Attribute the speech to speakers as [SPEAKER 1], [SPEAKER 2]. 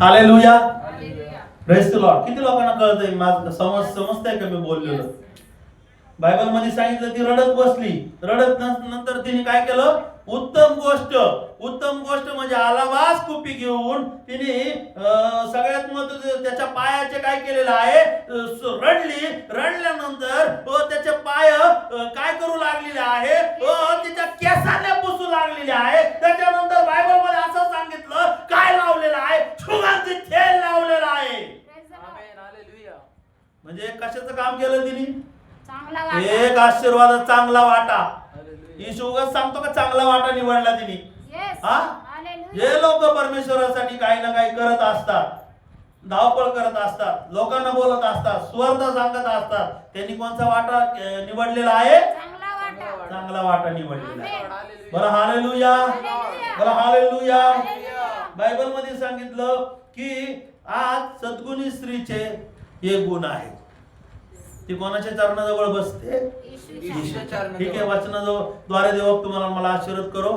[SPEAKER 1] Hallelujah. Press the Lord किती लोकांना कळतंय माझं समज समजतंय का मी बोललेलं? बायबलमध्ये सांगितलं ती रडत बसली. रडत नंतर तिने काय केलं? उत्तम गोष्ट. उत्तम गोष्ट म्हणजे आलावास कुपी घेऊन तिने सगळ्यात महत्वाचं त्याच्या पायाचे काय केलेलं आहे? रडली. रडल्यानंतर त्याचे पाय काय करू लागलेले आहे अं, तिच्या केसाने पुसू लागलेले आहे त्याच्यानंतर बायबलमध्ये असं सांगितलं काय लावलेलं आहे सुगंधी तेल लावलेलं आहे
[SPEAKER 2] आमेन हालेलुया
[SPEAKER 1] म्हणजे कशाचं काम केलं तिने?
[SPEAKER 3] चांगला वाटा.
[SPEAKER 1] एक आशीर्वाद चांगला वाटा. येशू उगाच सांगतो का चांगला वाटा निवडला तिने. हा? जे लोक परमेश्वरासाठी काही ना काही करत असतात. धावपळ करत असतात. लोकांना बोलत असतात. स्वर्ध सांगत असतात. त्यांनी कोणता वाटा निवडलेला आहे?
[SPEAKER 3] चांगला वाटा.
[SPEAKER 1] चांगला वाटा. निवडलेला बरं हालेलुया.
[SPEAKER 3] हालेलुया.
[SPEAKER 1] बरं हालेलुया.
[SPEAKER 3] हालेलुया.
[SPEAKER 1] बायबलमध्ये सांगितलं की आज सद्गुणी स्त्रीचे हे गुण आहेत. ती कोणाच्या चरणाजवळ बसते. ठीक आहे वचनाजवळद्वारे देव तुम्हाला मला आशीर्वाद करो.